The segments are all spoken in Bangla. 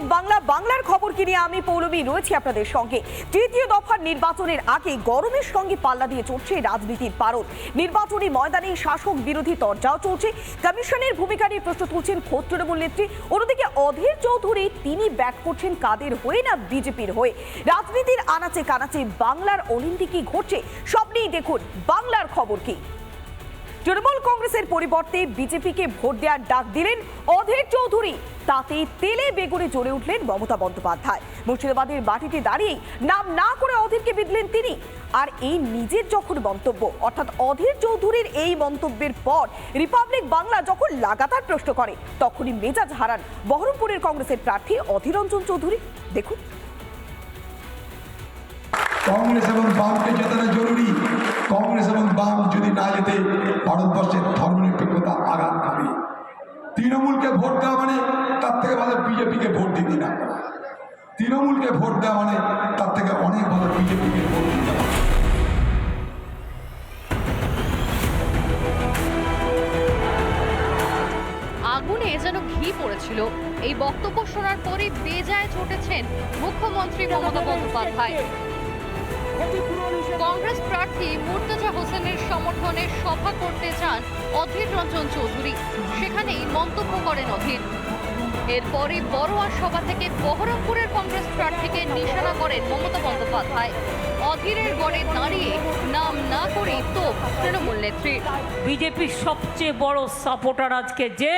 রিপাবলিক বাংলা, বাংলার খবর কি নিয়ে আমি পৌলমী রয়েছি আপনাদের সঙ্গে। তৃতীয় দফার নির্বাচনের আগে গরমের সঙ্গে পাল্লা দিয়ে চলছে রাজনীতির পারদ। নির্বাচনী ময়দানে শাসক বিরোধী তরজাও চলছে। কমিশনের ভূমিকা নিয়ে প্রশ্ন তুলছেন খোদ তৃণমূল নেত্রী। অন্যদিকে অধীর চৌধুরী, তিনি ব্যাক করছেন কাদের হয়ে না বিজেপির হয়ে? রাজনীতির আনাচে কানাচে বাংলার অলিন্দি কি ঘটছে? সব নিয়েই দেখুন বাংলার খবর কি। তৃণমূল কংগ্রেসের পরিবর্তে বিজেপিকে ভোট দেওয়ার ডাক দিলেন অধীর চৌধুরী। তাতে তেলে বেগুনে জ্বলে উঠলেন মমতা বন্দ্যোপাধ্যায়। মুর্শিদাবাদের মাটিতে দাঁড়িয়েই নাম না করে অধীরকে বিধলেন তিনি। আর এই নিজের যখন মন্তব্য, অর্থাৎ অধীর চৌধুরীর এই মন্তব্যের পর রিপাবলিক বাংলা যখন লাগাতার প্রশ্ন করে, তখনই মেজাজ হারান বহরমপুরের কংগ্রেসের প্রার্থী অধীর রঞ্জন চৌধুরী। দেখুন। কংগ্রেস এবং বামকে জেতানো জরুরি। কংগ্রেস এবং বাম যদি না যেতে ভারতবর্ষের ধর্মনিরপেক্ষতা আঘাত খাবে তৃণমূলকে ভোট দেওয়া মানে তার থেকে ভালো বিজেপিকে ভোট দিতে না তৃণমূলকে ভোট দেওয়া মানে তার থেকে অনেক ভালো বিজেপিকে ভোট দিতে আগুনে যেন পড়েছিল। এই বক্তব্য শোনার পরে বেজায় চটেছেন মুখ্যমন্ত্রী মমতা বন্দ্যোপাধ্যায়। কংগ্রেস প্রার্থী মুর্তজা হোসেনের সমর্থনে সভা করতে চান অধীর রঞ্জন চৌধুরী। সেখানেই মন্তব্য করেন অধীর। এরপরে বড়োয়া সভা থেকে বহরমপুরের কংগ্রেস প্রার্থীকে নিশানা করেন মমতা বন্দ্যোপাধ্যায়। অধীরের গড়ে দাঁড়িয়ে নাম না করেই তো তৃণমূল নেত্রী। বিজেপির সবচেয়ে বড় সাপোর্টার আজকে যে,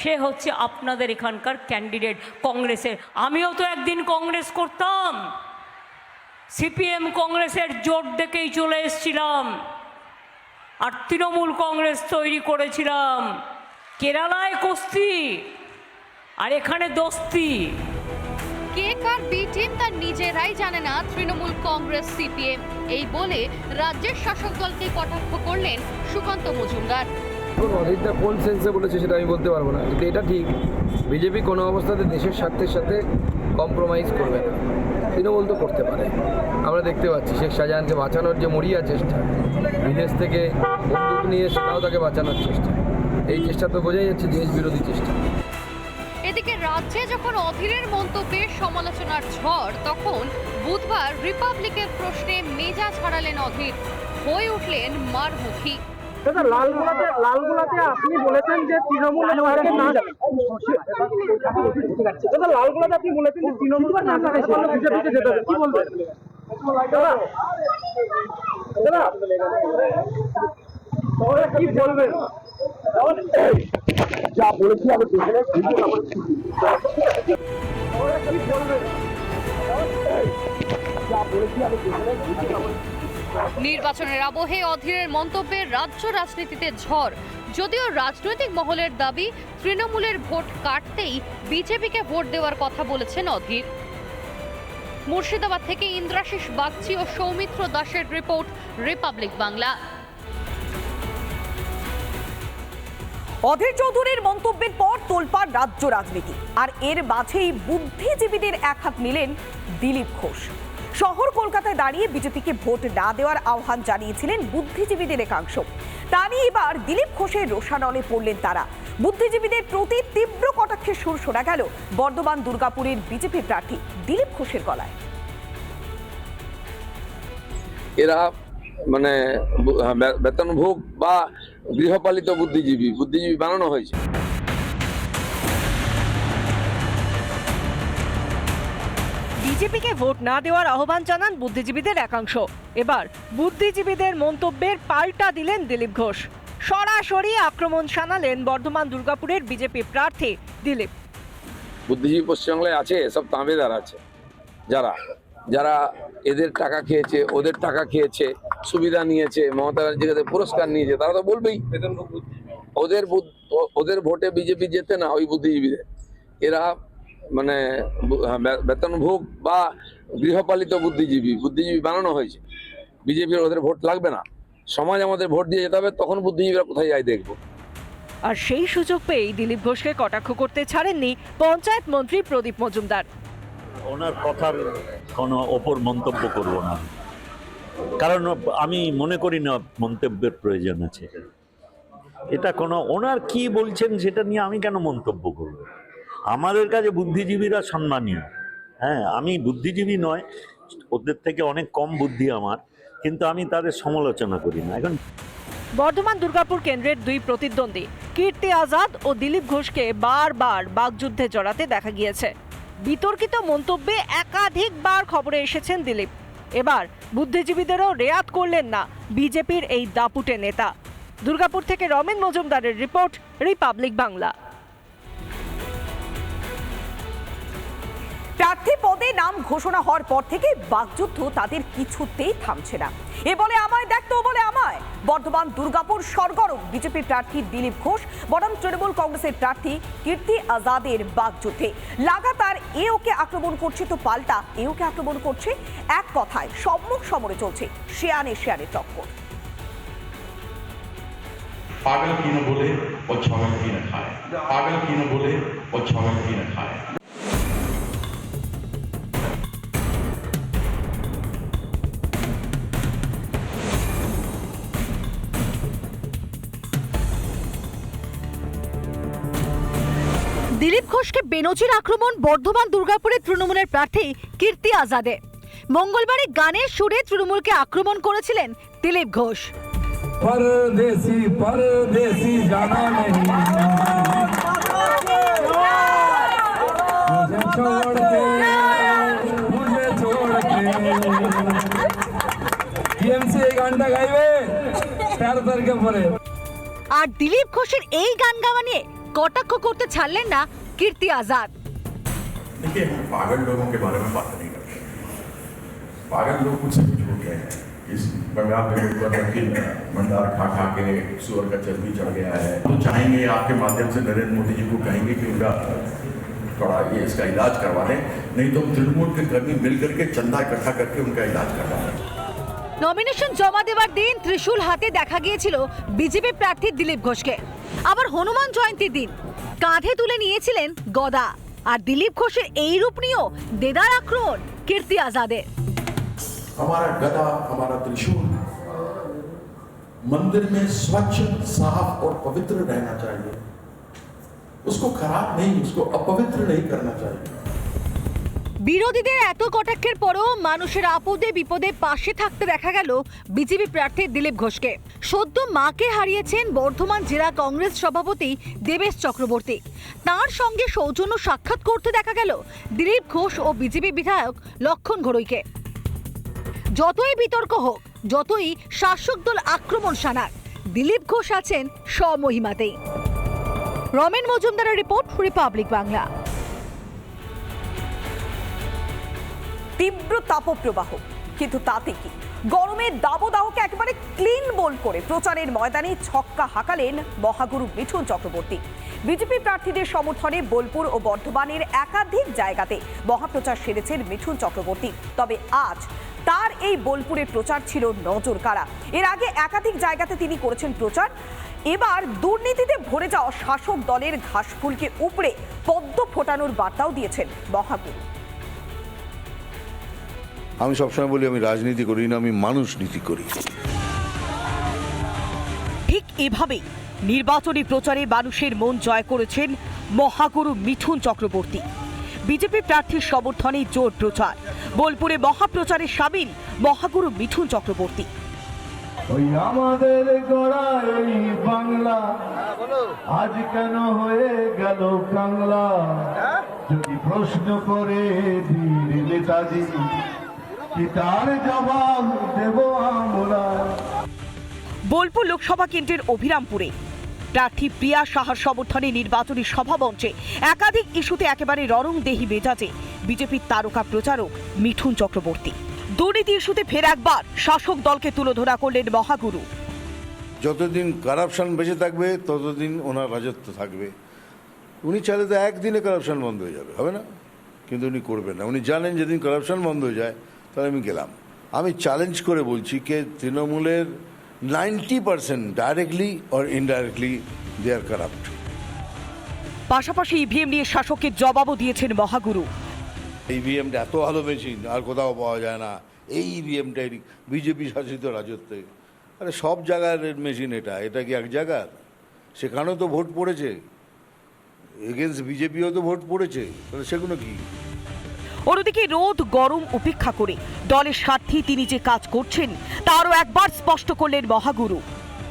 সে হচ্ছে আপনাদের এখানকার ক্যান্ডিডেট কংগ্রেসের। আমিও তো একদিন কংগ্রেস করতাম। সিপিএম কংগ্রেসের জোট দেখেই চলে এসেছিলাম। আর তৃণমূল কংগ্রেস তৈরি করেছিলাম। কেরালায় কুস্তি আর এখানে দোস্তি। কে কার বি টিম তা নিজেরাই জানে না তৃণমূল কংগ্রেস সিপিএম। এই বলে রাজ্যের শাসক দলকে কটাক্ষ করলেন সুকান্ত মজুমদার। অধীরটা কোন সেন্সে বলেছে সেটা আমি বলতে পারব না। কিন্তু এটা ঠিক বিজেপি কোনো অবস্থাতে দেশের স্বার্থের সাথে কম্প্রোমাইজ করবে না। তৃণমূল তো করতে পারে। আমরা দেখতে পাচ্ছি শেখ শাহজাহানকে বাঁচানোর যে মরিয়া চেষ্টা বিদেশ থেকে বন্দুক নিয়ে সেটাও তাকে বাঁচানোর চেষ্টা। এই চেষ্টা তো বোঝাই যাচ্ছে দেশ বিরোধী চেষ্টা। এদিকে রাজ্যে যখন অধীরের মন্তব্যে সমালোচনার ঝড়, তখন বুধবার রিপাবলিকের প্রশ্নে মেজাজ হারালেন অধীর। হয়ে উঠলেন মারমুখী। দাদা লালগোলাতে লালগোলাতে আপনি বলেছেন যে তৃণমূল নেতাকে না দাদা লালগোলাতে আপনি বলেছেন যে তৃণমূল না করে সেখানে বিজেপিকে যেতে হবে। কি বলবেন দাদা দাদা কি বলবেন? যা বলেছি আমি দেখে কি বলবেন? যা বলেছি আমি দেখে নির্বাচনের আবহে অধীরের মন্তব্যে রাজ্য রাজনীতিতে ঝড়। যদিও রাজনৈতিক মহলের দাবি, তৃণমূলের ভোট কাটতেই বিজেপিকে ভোট দেওয়ার কথা বলেছেন অধীর। মুর্শিদাবাদ থেকে ইন্দ্রাশিস বাগচি ও সৌমিত্র দাসের রিপোর্ট, রিপাবলিক বাংলা। অধীর চৌধুরীর মন্তব্যের পর তোলপাড় রাজ্য রাজনীতি। আর এর মাঝেই বুদ্ধিজীবীদের এক হাত নিলেন দিলীপ ঘোষ। শহর কলকাতায় দাঁড়িয়ে বিজেপিকে ভোট না দেওয়ার আহ্বান জানিয়েছিলেন বুদ্ধিজীবীদের একাংশ। তা নিয়ে এবার দিলীপ ঘোষের রোষানলে পড়লেন তারা। বুদ্ধিজীবীদের প্রতি তীব্র কটাক্ষের সুর শোনা গেল বর্ধমান দুর্গাপুরের বিজেপি প্রার্থী দিলীপ ঘোষের গলায়। এরা মানে বেতনভোগ বা গৃহপালিত বুদ্ধিজীবী বুদ্ধিজীবী বানানো হয়েছে। বিজেপিকে ভোট না দেওয়ার আহ্বান জানান বুদ্ধিজীবীদের একাংশ। এবার বুদ্ধিজীবীদের মন্তব্যের পাল্টা দিলেন দিলীপ ঘোষ। সরাসরি আক্রমণ শানালেন বর্ধমান দুর্গাপুরের বিজেপি প্রার্থী দিলীপ। বুদ্ধিজীবী পশ্চিমবাংলায় আছে সব তাঁবেদার আছে। যারা যারা এদের টাকা খেয়েছে ওদের টাকা খেয়েছে সুবিধা নিয়েছে মমতা ব্যানার্জির কাছে পুরস্কার নিয়েছে তারা তো বলবেই। ওদের ওদের ভোটে বিজেপি যেতে না ওই বুদ্ধিজীবীদের। এরা মানে বে- বেতনভোগ বা গৃহপালিত বুদ্ধিজীবী বুদ্ধিজীবী বানানো হয়েছে। বিজেপির ওদের ভোট লাগবে না। সমাজ আমাদের ভোট দিয়ে যেতে হবে তখন বুদ্ধিজীবীরা কোথায় যায় দেখব। আর সেই সুযোগ পেয়েই দিলীপ ঘোষকে কটাক্ষ করতে ছাড়েননি পঞ্চায়েত মন্ত্রী প্রদীপ মজুমদার। ওনার কথার কোনো ওপর মন্তব্য করব না। কারণ আমি মনে করি না মন্তব্যের প্রয়োজন আছে। এটা কোনো ওনার কি বলছেন সেটা নিয়ে আমি কেন মন্তব্য করব? আমাদের কাছে বুদ্ধিজীবীরা সম্মানীয়। হ্যাঁ আমি বুদ্ধিজীবী নয়, ওদের থেকে অনেক কম বুদ্ধি আমার, কিন্তু আমি তাদের সমালোচনা করি না। এখন বর্ধমান দুর্গাপুর কেন্দ্রের দুই প্রতিদ্বন্দ্বী, কীর্তি আজাদ ও দিলীপ ঘোষকে বারবার বাগযুদ্ধে জড়াতে দেখা গিয়েছে। বিতর্কিত মন্তব্যে একাধিকবার খবরে এসেছেন দিলীপ। এবার বুদ্ধিজীবীদেরও রেয়াত করলেন না বিজেপির এই দাপুটে নেতা। দুর্গাপুর থেকে রমেন মজুমদারের রিপোর্ট, রিপাবলিক বাংলা। প্রার্থী পদে নাম ঘোষণা হওয়ার পর থেকে বাকযুদ্ধ তাদের কিছুতেই থামছে না। এ বলে আমায় দেখ তো বলে আমায়। বর্ধমান, দুর্গাপুর সরগরম বিজেপি প্রার্থী দিলীপ ঘোষ, বনাম তৃণমূল কংগ্রেসের প্রার্থী কীর্তি আজাদের বাকযুদ্ধে। লাগাতার এ ওকে আক্রমণ করছে তো পাল্টা, এ ওকে আক্রমণ করছে এক কথায়, সম্মুখ সমরে চলছে শেয়ানে শেয়ানে টক্কর। পাগল কি বলে ও ছগল কি খায়। পাগল কি বলে ও ছগল কি খায়। মানুষকে বেনজির আক্রমণ বর্ধমান দুর্গাপুরের তৃণমূলের প্রার্থী কীর্তি আজাদে। মঙ্গলবারে গানের সুরে তৃণমূলকে আক্রমণ করেছিলেন দিলীপ ঘোষ। আর দিলীপ ঘোষের এই গান গাওয়া নিয়ে কটাক্ষ করতে ছাড়লেন না কীর্তি আজাদ देखिए हम पागल लोगों के बारे में बात नहीं करते पागल लोग कुछ कुछ हो गए हैं इस बंगाल में ऊपर रखी भंडार खा खा के सुअर का चर्बी चढ़ गया है तो चाहेंगे आपके माध्यम से नरेंद्र मोदी जी को कहेंगे कि उनका थोड़ा ये इसका इलाज करवा दें नहीं तो हम तृणमूल के कर्मी मिल करके चंदा इकट्ठा करके उनका इलाज करवा दें নমিনেশন জমা দেওয়ার দিন ত্রিশূল হাতে দেখা গিয়েছিল বিজেপি প্রার্থী দিলীপ ঘোষকে আবার হনুমান জয়ন্তীর দিন কাঁধে তুলে নিয়েছিলেন গদা আর দিলীপ ঘোষের এই রূপ নিয়েও দেদার আক্রমণ কীর্তি আজাদের हमारा गदा हमारा त्रिशूल मंदिर में स्वच्छ साफ और पवित्र रहना चाहिए उसको खराब नहीं उसको अपवित्र नहीं करना चाहिए বিরোধীদের এত কটাক্ষের পরও মানুষের আপদে বিপদে পাশে থাকতে দেখা গেল বিজেপি প্রার্থী দিলীপ ঘোষকে। সদ্য মাকে হারিয়েছেন বর্ধমান জেলা কংগ্রেস সভাপতি দেবেশ চক্রবর্তী। তার সঙ্গে সৌজন্য সাক্ষাৎ করতে দেখা গেল দিলীপ ঘোষ ও বিজেপি বিধায়ক লক্ষণ ঘড়ইকে যতই বিতর্ক হোক, যতই শাসক দল আক্রমণ শানাক দিলীপ ঘোষ আছেন স্বমহিমাতেই। রমেন মজুমদারের রিপোর্ট রিপাবলিক বাংলা। তীব্র তাপপ্রবাহ। কিন্তু তাতে কি? গরমের দাবদাহকে একেবারে ক্লিন বোল করে প্রচারের ময়দানে ছক্কা হাঁকালেন মহাগুরু মিঠুন চক্রবর্তী। বিজেপি প্রার্থীদের সমর্থনে বোলপুর ও বর্ধমানের একাধিক জায়গাতে মহাপ্রচার সেরেছেন মিঠুন চক্রবর্তী। তবে আজ তার এই বোলপুরের প্রচার ছিল নজর কাড়া। এর আগে একাধিক জায়গাতে তিনি করেছেন প্রচার। এবার দুর্নীতিতে ভরে যাওয়া শাসক দলের ঘাসফুলকে উপড়ে পদ্ম ফোটানোর বার্তাও দিয়েছেন মহাগুরু। আমি সবসময় বলি আমি রাজনীতি করি না আমি মানুষ নীতি করি। ঠিক এভাবেই নির্বাচনী প্রচারে মানুষের মন জয় করেছেন মহাগুরু মিঠুন চক্রবর্তী। বিজেপি প্রার্থীর সমর্থনে জোর প্রচার। বোলপুরে মহাপ্রচারে সামিল মহাগুরু মিঠুন চক্রবর্তী। ওই আমাদের গড়া এই বাংলা আজ কেন হয়ে গেল কাংলা? যদি প্রশ্ন করে বীর নেতাজি কি তার জবাব দেব আমরা। বোলপুর লোকসভা কেন্দ্রের অভিরামপুরে। প্রার্থী প্রিয়া সাহার সমর্থনে নির্বাচনী সভা মঞ্চে একাধিক ইস্যুতে একেবারে ররং দেহি মেজাজে বিজেপির তারকা প্রচারক মিঠুন চক্রবর্তী। দুর্নীতি ইস্যুতে ফের একবার শাসক দলকে তুলোধরা করলেন মহাগুরু। যতদিন কারাপশন বেঁচে থাকবে ততদিন ওনার রাজত্ব থাকবে। উনি চাইলে তো একদিনে কারাপশন বন্ধ হয়ে যাবে হবে না? কিন্তু উনি করবেন না। উনি জানেন যেদিন কারাপশন বন্ধ হয়ে যায় তাহলে আমি গেলাম। আমি চ্যালেঞ্জ করে বলছি কে তৃণমূলের ninety percent directly or indirectly they are corrupt পাশাপাশি ইভিএম নিয়ে শাসকের জবাবও দিয়েছেন মহাগুরু। ইভিএমটা এত ভালো মেশিন আর কোথাও পাওয়া যায় না। এই ইভিএমটাই বিজেপি শাসিত রাজত্বে। আরে সব জায়গার মেশিন এটা এটা কি এক জায়গার সেখানেও তো ভোট পড়েছে। এগেনস্ট বিজেপিও তো ভোট পড়েছে। তাহলে সেগুলো কি? অন্যদিকে রোদ গরম উপেক্ষা করে। দলের স্বার্থে তিনি যে কাজ করছেন তারও একবার স্পষ্ট করলেন মহাগুরু।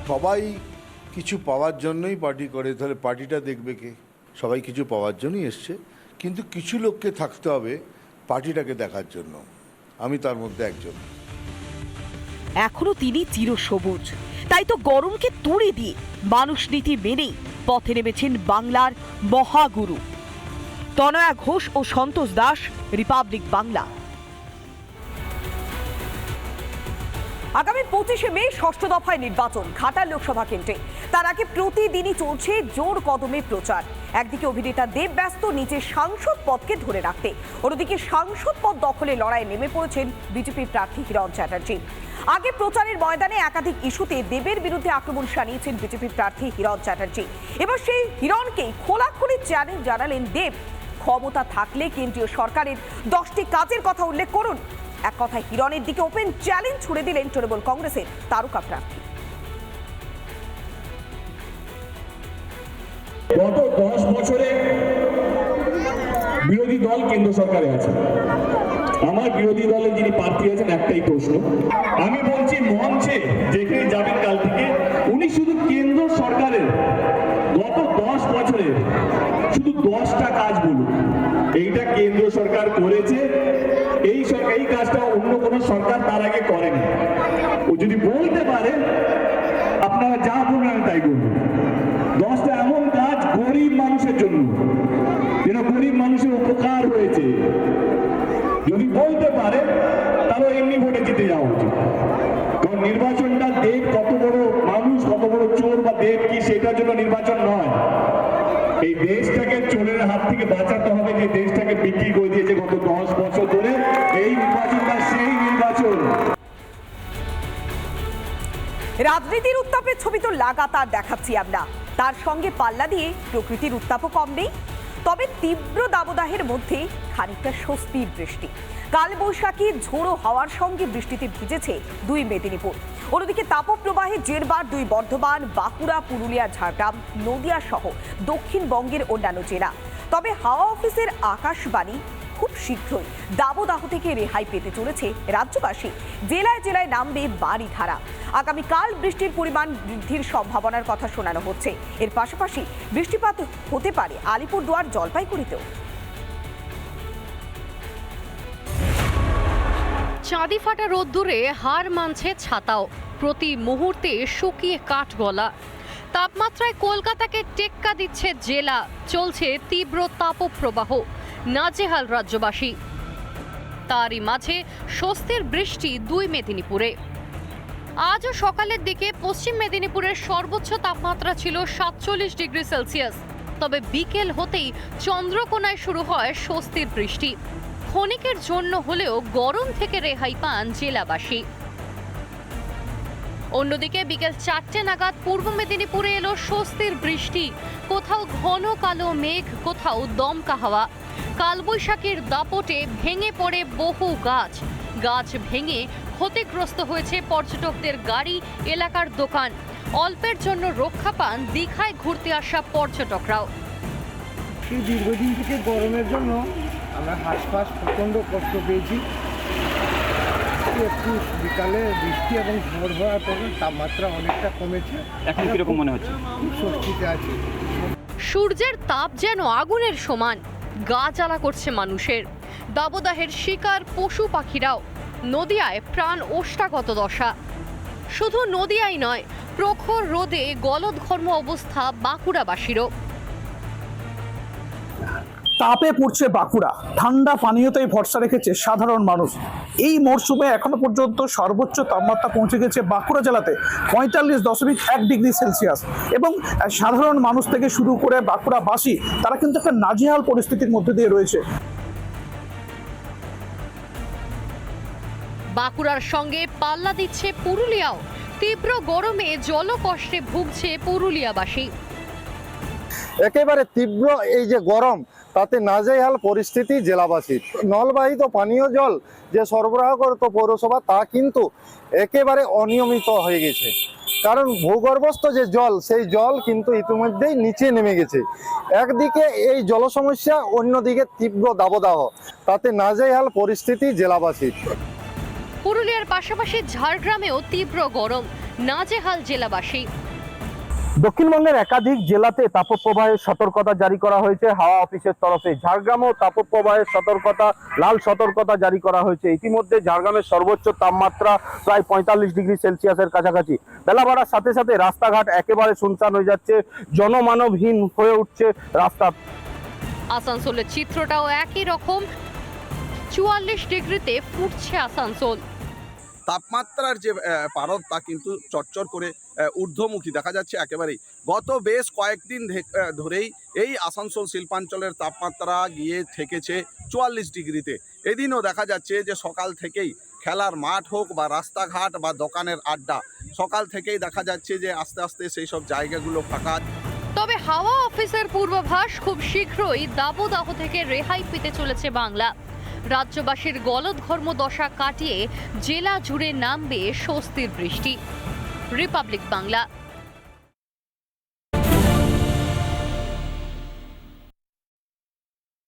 সবাই কিছু পাওয়ার জন্যই পার্টি করে তাহলে পার্টিটা দেখবে কে? সবাই কিছু পাওয়ার জন্যই এসছে। কিন্তু কিছু লোককে থাকতে হবে পার্টিটাকে দেখার জন্য। আমি তার মধ্যে একজন। এখনও তিনি চিরসবুজ। তাই তো গরমকে তুড়ে দিয়ে মানুষ নীতি মেনেই পথে নেমেছেন বাংলার মহাগুরু। তনয়া ঘোষ ও সন্তোষ দাস রিপাবলিক বাংলা। আগামী পঁচিশে মে, ষষ্ঠ দফায় নির্বাচন, ঘাটাল লোকসভা কেন্দ্রে। তার আগে প্রতিদিনই চলছে জোর কদমে প্রচার। একদিকে অভিনেতা দেব ব্যস্ত নিজের সাংসদ পদকে ধরে রাখতে। অন্যদিকে সাংসদ পদ দখলে লড়াইয়ে নেমে পড়েছেন বিজেপির প্রার্থী হিরণ চ্যাটার্জি। আগে প্রচারের ময়দানে একাধিক ইস্যুতে দেবের বিরুদ্ধে আক্রমণ সানিয়েছেন বিজেপির প্রার্থী হিরণ চ্যাটার্জি। এবার সেই হিরণকেই খোলাখুলি চ্যালেঞ্জ জানালেন দেব। ক্ষমতা থাকলে কেন্দ্রীয় সরকারের দশটি কাজের কথা উল্লেখ করুন। এক কথায় হিরণের দিকে ওপেন চ্যালেঞ্জ ছুড়ে দিলেন তৃণমূল কংগ্রেসের তারকা প্রার্থী। গত দশ বছরে বিরোধী দল কেন্দ্র সরকারে আছে। আমার বিরোধী দলের যিনি প্রার্থী আছেন, একটাই প্রশ্ন। আমি বলছি মঞ্চে যেখানে যাবেন কাল থেকে, উনি শুধু কেন্দ্র সরকারের গত দশ বছরে শুধু দশটা কাজ বলুন। এইটা কেন্দ্র সরকার করেছে। এই এই কাজটা অন্য কোনো সরকার তার আগে করেনি। ও যদি বলতে পারে, আপনারা যা বলবেন তাই বলব দশটা এমন কাজ গরিব মানুষের জন্য। যেন গরিব মানুষের উপকার হয়েছে। যদি বলতে পারে, তাহলে এমনি ভোটে জিতে যাওয়া উচিত। কারণ নির্বাচনটা দেব কত বড় মানুষ, কত বড় চোর বা দেব কি, সেটার জন্য নির্বাচন নয়। এই দেশটাকে চোরের হাত থেকে হবে দেশটাকে বিক্রি করে দিয়েছে গত দশ বছর ধরে। এই নির্বাচনটা সেই নির্বাচন। রাজনীতির উত্তাপের ছবি তো লাগাতার দেখাচ্ছি আমরা। তার সঙ্গে পাল্লা দিয়ে প্রকৃতির উত্তাপও কম নেই। তবে তীব্র দাবদাহের মধ্যে খানিকটা স্বস্তির বৃষ্টি কাল বৈশাখী ঝোড়ো হওয়ার সঙ্গে বৃষ্টিতে ভিজেছে দুই মেদিনীপুর। অন্যদিকে তাপপ্রবাহে জেরবার দুই বর্ধমান, বাঁকুড়া, পুরুলিয়া, ঝাড়গ্রাম, নদিয়া সহ দক্ষিণবঙ্গের অন্যান্য জেলা। তবে হাওয়া অফিসের আকাশবাণী খুব শীঘ্রই দাবদাহ থেকে রেহাই পেতে চলেছে রাজ্যবাসী। জেলায় জেলায় নামবে বাড়ি ধারা আগামীকাল বৃষ্টির পরিমাণ বৃদ্ধির সম্ভাবনার কথা শোনানো হচ্ছে। এর পাশাপাশি বৃষ্টিপাত হতে পারে আলিপুরদুয়ার জলপাইগুড়িতেও। চাঁদি ফাটা রোদ্দুরে হার মানছে ছাতাও। প্রতি মুহূর্তে শুকিয়ে কাঠ গলা। তাপমাত্রায় কলকাতাকে টেক্কা দিচ্ছে জেলা। চলছে তীব্র তাপপ্রবাহ। নাজেহাল রাজ্যবাসী। তারই মাঝে স্বস্তির বৃষ্টি দুই মেদিনীপুরে। আজও সকালের দিকে পশ্চিম মেদিনীপুরের সর্বোচ্চ তাপমাত্রা ছিল সাতচল্লিশ ডিগ্রি সেলসিয়াস। তবে বিকেল হতেই চন্দ্রকোনায় শুরু হয় স্বস্তির বৃষ্টি। ক্ষণিকের জন্য হলেও গরম থেকে রেহাই পান জেলাবাসী। অন্যদিকে বিকেল চারটে নাগাদ পূর্ব মেদিনীপুরে এলো স্বস্তির বৃষ্টি। কোথাও ঘন কালো মেঘ, কোথাও দমকা হাওয়া। কালবৈশাখীর দাপটে ভেঙে পড়ে বহু গাছ। গাছ ভেঙে ক্ষতিগ্রস্ত হয়েছে পর্যটকদের গাড়ি, এলাকার দোকান। অল্পের জন্য রক্ষা পান, দীঘায় ঘুরতে আসা পর্যটকরাও। দীর্ঘদিন থেকে গরমের জন্য আমরা হাঁসফাঁস প্রচণ্ড কষ্ট পেয়েছি। একটু বিকালে বৃষ্টি এবং ঝড় হওয়ার পর তাপমাত্রা অনেকটা কমেছে। এখন কীরকম মনে হচ্ছে? স্বস্তিতে আছি। সূর্যের তাপ যেন আগুনের সমান গা জ্বালা করছে মানুষের। দাবদাহের শিকার পশু পাখিরাও নদিয়ায় প্রাণ ওষ্ঠাগত দশা। শুধু নদিয়াই নয় প্রখর রোদে গলদঘর্ম অবস্থা বাঁকুড়াবাসীরও। তাপে পড়ছে বাঁকুড়া। ঠান্ডা পানীয়তেই ভরসা রেখেছে সাধারণ মানুষ। এই মরশুমে এখনও পর্যন্ত সর্বোচ্চ তাপমাত্রা পৌঁছে গেছে বাঁকুড়া জেলাতে পঁয়তাল্লিশ দশমিক এক ডিগ্রি সেলসিয়াস। এবং সাধারণ মানুষ থেকে শুরু করে বাঁকুড়াবাসী তারা কিন্তু একটা নাজেহাল পরিস্থিতির মধ্যে দিয়ে রয়েছে। বাঁকুড়ার সঙ্গে পাল্লা দিচ্ছে পুরুলিয়াও। তীব্র গরমে জলকষ্টে ভুগছে পুরুলিয়াবাসী। একেবারে তীব্র এই যে গরম তাতে নাজেহাল পরিস্থিতি জেলাবাসীর। নলবাহিত পানীয় জল যে সরবরাহ করত পৌরসভা, তা কিন্তু একেবারে অনিয়মিত হয়ে গেছে। কারণ ভূগর্ভস্থ যে জল, সেই জল কিন্তু ইতিমধ্যেই নিচে নেমে গেছে। একদিকে এই জল সমস্যা, অন্যদিকে তীব্র দাবদাহ। তাতে নাজেহাল পরিস্থিতি জেলাবাসীর। পুরুলিয়ার পাশাপাশি ঝাড়গ্রামেও তীব্র গরম। নাজেহাল জেলাবাসী। দক্ষিণবঙ্গের একাধিক জেলাতে তাপপ্রবাহের সতর্কতা জারি করা হয়েছে। হাওয়া অফিসের তরফে ঝাড়গ্রামেও তাপপ্রবাহের সতর্কতা লাল সতর্কতা জারি করা হয়েছে। ইতিমধ্যে ঝাড়গ্রামের সর্বোচ্চ তাপমাত্রা প্রায় পঁয়তাল্লিশ ডিগ্রি সেলসিয়াসের কাছাকাছি। বেলা বাড়ার সাথে সাথে রাস্তাঘাট একেবারে শুনশান হয়ে যাচ্ছে। জনমানবহীন হয়ে উঠছে রাস্তা। আসানসোলের চিত্রটাও একই রকম। চুয়াল্লিশ ডিগ্রিতে ফুটছে আসানসোল। তাপমাত্রার যে পারদ তা কিন্তু চটচর করে ঊর্ধ্বমুখী। দেখা যাচ্ছে একেবারেই। গত বেশ কয়েকদিন ধরেই এই আসানসোল শিল্পাঞ্চলের তাপমাত্রা গিয়ে থেকেছে চুয়াল্লিশ ডিগ্রিতে। এদিনও দেখা যাচ্ছে যে সকাল থেকেই খেলার মাঠ হোক বা রাস্তাঘাট বা দোকানের আড্ডা, সকাল থেকেই দেখা যাচ্ছে যে আস্তে আস্তে সেই সব জায়গাগুলো ফাঁকা তবে হাওয়া অফিসের পূর্বাভাস খুব শীঘ্রই দাবদাহ থেকে রেহাই পেতে চলেছে বাংলা। রাজ্যবাসীর গলদঘর্ম দশা কাটিয়ে জেলা জুড়ে নামবে স্বস্তির বৃষ্টি। রিপাবলিক বাংলা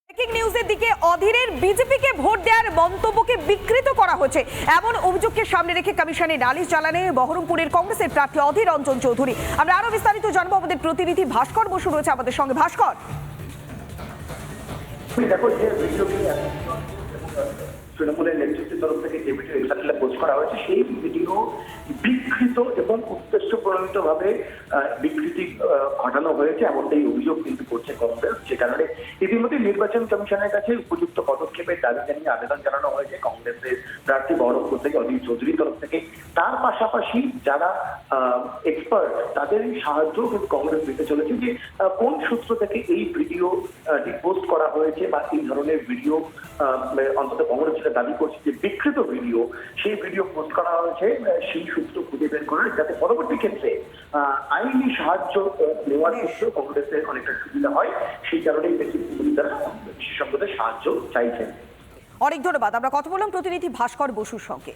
ব্রেকিং নিউজের দিকে অধীরের বিজেপিকে ভোট দেওয়ার মন্তব্যকে বিকৃত করা হয়েছে এমন অভিযোগকে সামনে রেখে কমিশনে নালিশ জ্বালানে বহরমপুরের কংগ্রেসের প্রার্থী অধীর রঞ্জন চৌধুরী। আমরা আরও বিস্তারিত জানব আমাদের প্রতিনিধি ভাস্কর বসু রয়েছে আমাদের সঙ্গে। ভাস্কর। দেখো যে ভিডিওটি তৃণমূলের নেতৃত্বের তরফ থেকে যে ভিডিও ইনস্টাগ্রামে পোস্ট করা হয়েছে, সেই ভিডিও বিকৃত এবং উদ্দেশ্য প্রণোদিত ভাবে বিকৃতি ঘটানো হয়েছে, এমনটাই অভিযোগ কিন্তু করছে কংগ্রেস, যে কারণে ইতিমধ্যে নির্বাচন কমিশনের কাছে উপযুক্ত পদক্ষেপের দাবি জানিয়ে আবেদন জানানো হয়েছে কংগ্রেসের প্রার্থী বহরমপুর থেকে অধীর চৌধুরীর তরফ থেকে। তার পাশাপাশি যারা এক্সপার্ট তাদের সাহায্য কিন্তু কংগ্রেস দিতে চলেছে যে কোন সূত্র থেকে এই ভিডিও পোস্ট করা হয়েছে বা এই ধরনের ভিডিও অন্তত কংগ্রেস যেটা দাবি করছে যে বিকৃত ভিডিও, সেই ভিডিও পোস্ট করা হয়েছে সেই সূত্র খুঁজে বের করার, যাতে পরবর্তী ক্ষেত্রে আইনি সাহায্য নেওয়ার ক্ষেত্রে কংগ্রেসের অনেকটা সুবিধা হয়। সেই কারণেই বেশি তারা বিশেষজ্ঞদের সাহায্য চাইছেন। অনেক ধন্যবাদ। আমরা কথা বললাম প্রতিনিধি ভাস্কর বসুর সঙ্গে।